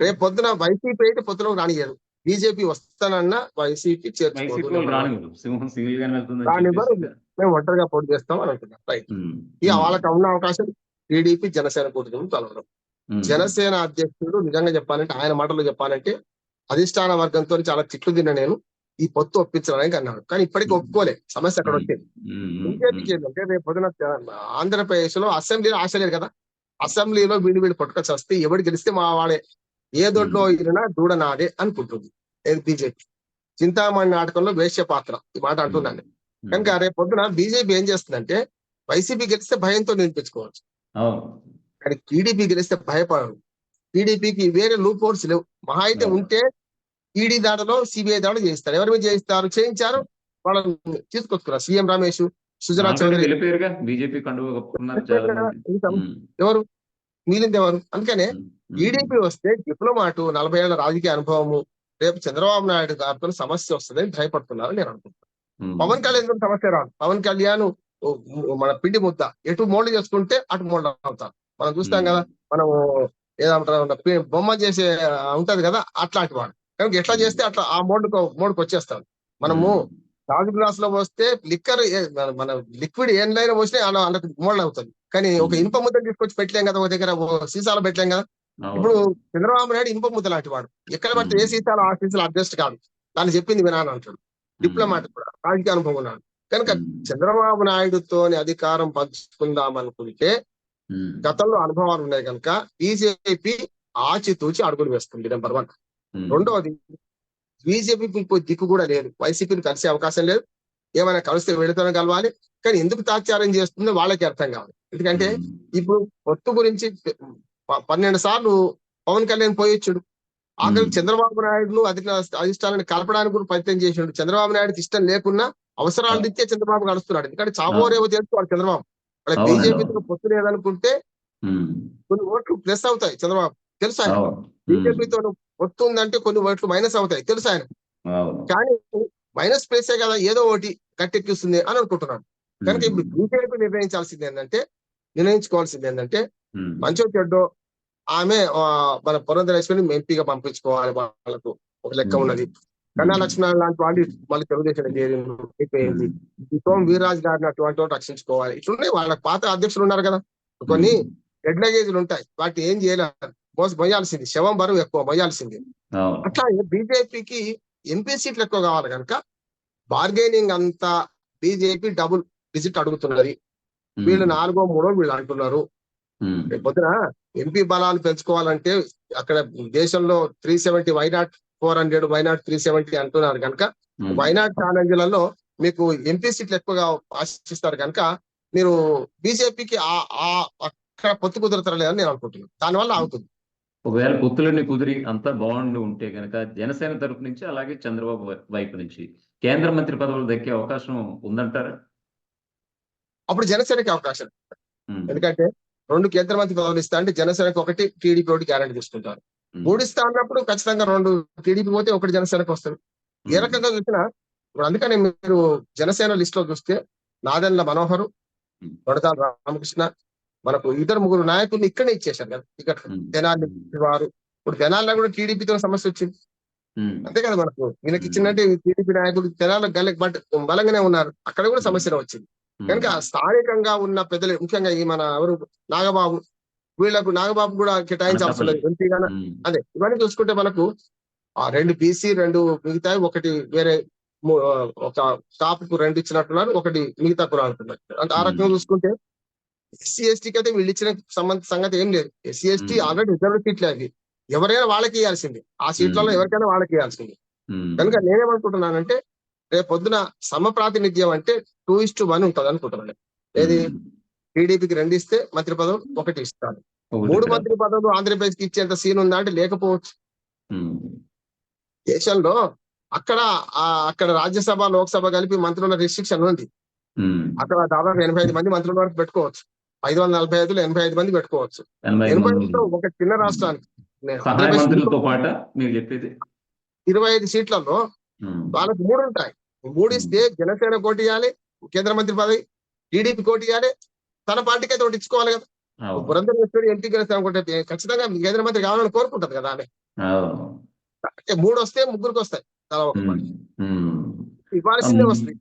రేపు పొద్దున వైసీపీ అయితే పొత్తులోకి రానియరు బీజేపీ వస్తానన్న వైసీపీ. చెప్పేసి. మేము ఒంటరిగా పోటీ చేస్తాం అని అంటున్నారు. రైట్. ఇక. వాళ్ళకి ఉన్న అవకాశం టీడీపీ జనసేన కూటమి కలవడం. జనసేన అధ్యక్షుడు నిజంగా చెప్పాలంటే ఆయన మాటలో చెప్పాలంటే అధిష్టాన వర్గంతో చాలా తిట్లు తిన్న నేను ఈ పొత్తు ఒప్పించడానికి అన్నాడు. కానీ ఇప్పటికీ ఒప్పుకోలే. సమస్య అక్కడ వచ్చింది. బీజేపీకి ఏంటంటే రేపు పొద్దున ఆంధ్రప్రదేశ్లో అసెంబ్లీలో ఆశ లేదు కదా? అసెంబ్లీలో వీడి వీడి పట్టుకొచ్చి వస్తే ఎవడు గెలిస్తే మా వాడే ఏ దొడ్లో ఇరినా దూడ నాదే అనుకుంటుంది. బీజేపీ. చింతామణి నాటకంలో వేశ్య పాత్ర. ఈ మాట అంటున్నాను. కనుక రేపు పొద్దున బీజేపీ ఏం చేస్తుందంటే వైసీపీ గెలిస్తే భయంతో నిలిపించుకోవచ్చు అవును. కానీ టీడీపీ గెలిస్తే భయపడరు. టీడీపీకి వేరే లూప్ హోల్స్ లేవు. మహా అయితే. ఉంటే ఈడీ దాడిలో సిబిఐ దాడులు చేయిస్తారు. ఎవరి మీద చేయిస్తారు? చేయించారు. వాళ్ళని తీసుకొస్తున్నారు సీఎం రమేష్. సుజనా చౌదరి. వెళ్ళిపోయారుగా బీజేపీ కండువ కప్పుకున్నారు. ఎవరు? మిగిలింది ఎవరు అందుకనే. టీడీపీ వస్తే డిప్లొమాటు నలభై ఏళ్ళ రాజకీయ అనుభవము రేపు చంద్రబాబు నాయుడు గారితో సమస్య వస్తుందని భయపడుతున్నారు నేను అనుకుంటున్నాను. పవన్ కళ్యాణ్ సమస్య రాదు. పవన్ కళ్యాణ్ మన పిండి ముద్ద. ఎటు మోల్డ్ చేసుకుంటే అటు మోల్డ్ అవుతారు. మనం చూస్తాం కదా మనం ఏదంటారు బొమ్మ చేసే ఉంటది కదా అట్లాంటి వాడు. కనుక ఎట్లా చేస్తే అట్లా ఆ మోడ్ మోడ్కి వచ్చేస్తాం మనము గాజు గ్లాస్లో పోస్తే లిక్కర్ మన లిక్విడ్ ఏం లైన్ పోస్తే అలా అందుకు మోల్డ్ అవుతుంది కానీ ఒక. ఇనుప ముద్ద తీసుకొచ్చి పెట్టలేం కదా ఒక దగ్గర సీసాలో పెట్టలేం కదా. ఇప్పుడు చంద్రబాబు నాయుడు ఇనుప ముద్ద లాంటి వాడు ఎక్కడ పడితే ఏ. సీసాలో ఆ సీసాలు అడ్జస్ట్ కాదు దాన్ని చెప్పింది వినాను అంటాడు డిప్లొమాట్ కూడా రాజకీయ అనుభవం ఉన్నాడు కనుక. చంద్రబాబు నాయుడుతో అధికారం పంచుకుందాం అనుకుంటే. గతంలో అనుభవాలు ఉన్నాయి కనుక బీజేపీ ఆచితూచి అడుగులు వేస్తుంది నెంబర్ వన్. రెండవది బీజేపీకి ఇంకో దిక్కు కూడా లేదు వైసీపీని కలిసే అవకాశం లేదు ఏమైనా కలిస్తే వీళ్ళతోనే కలవాలి కానీ ఎందుకు తాత్సారం చేస్తుందో వాళ్ళకి అర్థం కాదు ఎందుకంటే. ఇప్పుడు పొత్తు గురించి పన్నెండు సార్లు పవన్ కళ్యాణ్ పోయొచ్చుడు ఆఖరికి. చంద్రబాబు నాయుడు అధిక అధిష్టానాన్ని కలపడానికి కూడా ప్రయత్నం చేసిండు చంద్రబాబు నాయుడుకి ఇష్టం లేకున్నా అవసరాలు. రీత్యా చంద్రబాబు నడుస్తున్నాడు ఎందుకంటే చావోరేవో తెలుసుకోవాలి చంద్రబాబు వాళ్ళ బీజేపీతో. పొత్తు లేదనుకుంటే. కొన్ని ఓట్లు ప్లస్ అవుతాయి చంద్రబాబు తెలుసు. బీజేపీతో పొత్తు ఉందంటే కొన్ని ఓట్లు మైనస్ అవుతాయి. తెలుసు ఆయన. కానీ మైనస్ ప్లేసే కదా ఏదో ఒకటి గట్టెక్కిస్తుంది అని అనుకుంటున్నాడు కనుక ఇప్పుడు బీజేపీ నిర్ణయించాల్సింది ఏంటంటే నిర్ణయించుకోవాల్సింది ఏంటంటే. మంచో చెడ్డో ఆమె మన పురంధరేశ్వరిని ఎంపీగా పంపించుకోవాలి వాళ్ళకు. ఒక లెక్క. ఉన్నది. కన్నా లక్ష్మణ్ లాంటి వాళ్ళు మళ్ళీ తెలుగుదేశం అయిపోయింది. సోమ్ వీర్రాజు గారిని అటువంటి వాడు రక్షించుకోవాలి. ఇట్లున్నాయి. వాళ్ళ పాత అధ్యక్షులు ఉన్నారు కదా. కొన్ని హెడ్ లగేజ్లు ఉంటాయి. వాటిని ఏం చేయలేరు. మోస మొయ్యాల్సింది శవం బరువు ఎక్కువ మొయ్యాల్సింది అవును. అట్లా బీజేపీకి ఎంపీ సీట్లు ఎక్కువ కావాలి కనుక బార్గెనింగ్ అంతా బీజేపీ డబుల్ డిజిట్ అడుగుతున్నది. వీళ్ళు నాలుగో మూడో వీళ్ళు అంటున్నారు. పొద్దున ఎంపీ బలాలు పెంచుకోవాలంటే అక్కడ దేశంలో three seventy why not four hundred why not three seventy అంటున్నారు కనుక. వైనాట్ ఛాలెంజ్లలో మీకు ఎంపీ సీట్లు ఎక్కువగా ఆశిస్తారు కనుక మీరు బీజేపీకి అక్కడ పొత్తు కుదరతలేదని నేను అనుకుంటున్నాను. దానివల్ల అవుతుంది. ఒకవేళ పొత్తులన్నీ కుదిరి అంతా బాగుండి ఉంటే కనుక జనసేన తరపు నుంచి అలాగే చంద్రబాబు వైపు నుంచి కేంద్ర మంత్రి పదవులు దక్కే అవకాశం ఉందంటారా అప్పుడు జనసేనకి అవకాశం. ఎందుకంటే రెండు కేంద్ర మంత్రి పదవులు ఇస్తా అంటే జనసేనకు ఒకటి టీడీపీ ఒకటి గ్యారంటీ తీసుకుంటారు. మూడు ఇస్తా అన్నప్పుడు ఖచ్చితంగా రెండు టీడీపీ పోతే ఒకటి జనసేనకు వస్తుంది ఏ రకంగా చూసినా ఇప్పుడు అందుకని మీరు జనసేన లిస్ట్లో చూస్తే నాదెండ్ల మనోహరు. వడతాల రామకృష్ణ మనకు ఇద్దరు ముగ్గురు నాయకుల్ని ఇక్కడనే ఇచ్చేశారు కదా. ఇక్కడ. తెనాలి వారు. ఇప్పుడు తెనాలిలో కూడా టీడీపీతో సమస్య వచ్చింది. అంతే కదా మనకు. వీళ్ళకి ఇచ్చినట్టే టీడీపీ నాయకులు తెనాలి గల్లె బట్ బలంగానే ఉన్నారు. అక్కడ కూడా సమస్య వచ్చింది. కనుక స్థానికంగా ఉన్న పెద్దలు ముఖ్యంగా ఈ మన ఎవరు నాగబాబు వీళ్ళకు నాగబాబు కూడా కేటాయించాల్సి లేదు. ఎంపీగా. అదే. ఇవన్నీ చూసుకుంటే మనకు ఆ రెండు బీసీ రెండు మిగతాయి ఒకటి వేరే ఒక టాప్కు రెండు ఇచ్చినట్టున్నారు ఒకటి మిగతా కూడా అంటున్నారు అంటే ఆ రకంగా. చూసుకుంటే ఎస్సీ ఎస్టీకి అయితే వీళ్ళు ఇచ్చిన సంబంధ సంగతి ఏం లేదు SC ST Hmm. Already reserve సీట్లే అవి ఎవరైనా వాళ్ళకి ఇవ్వాల్సింది ఆ సీట్లలో Hmm. ఎవరికైనా వాళ్ళకి ఇవ్వాల్సింది ఉమ్. కనుక నేనేమనుకుంటున్నానంటే రేపు పొద్దున సమ ప్రాతినిధ్యం అంటే టూ ఇస్ టు వన్ ఉంటుంది అనుకుంటున్నాను ఏది. టీడీపీకి రెండు ఇస్తే మంత్రి పదవులు ఒకటి ఇస్తారు మూడు. మంత్రి పదవులు ఆంధ్రప్రదేశ్కి ఇచ్చేంత సీన్ ఉందా అంటే లేకపోవచ్చు. దేశంలో అక్కడ ఆ అక్కడ రాజ్యసభ లోక్సభ కలిపి మంత్రుల రిస్ట్రిక్షన్ ఉంది. అక్కడ దాదాపు ఎనభై ఐదు మంది మంత్రుల వరకు పెట్టుకోవచ్చు ఐదు వందల నలభై ఐదులో ఎనభై ఐదు మంది పెట్టుకోవచ్చు. ఎనభై ఒక చిన్న రాష్ట్రానికి. మీరు చెప్పేది. ఇరవై ఐదు సీట్లలో. వాళ్ళకి మూడు ఉంటాయి. మూడు ఇస్తే జనసేన కోటి ఇవ్వాలి కేంద్ర మంత్రి పదవి టీడీపీ కోటి ఇవ్వాలి. తన పార్టీకి అయితే ఒకటి ఇచ్చుకోవాలి కదా. పురంధరేశ్వరి ఎన్టీ గెలిస్తే అనుకుంటే ఖచ్చితంగా కేంద్ర మంత్రి కావాలని కోరుకుంటది కదా ఆమె. అంటే మూడు వస్తే ముగ్గురికి వస్తాయి. తలా ఒక. ఇవ్వాల్సిందే ఉమ్. వస్తుంది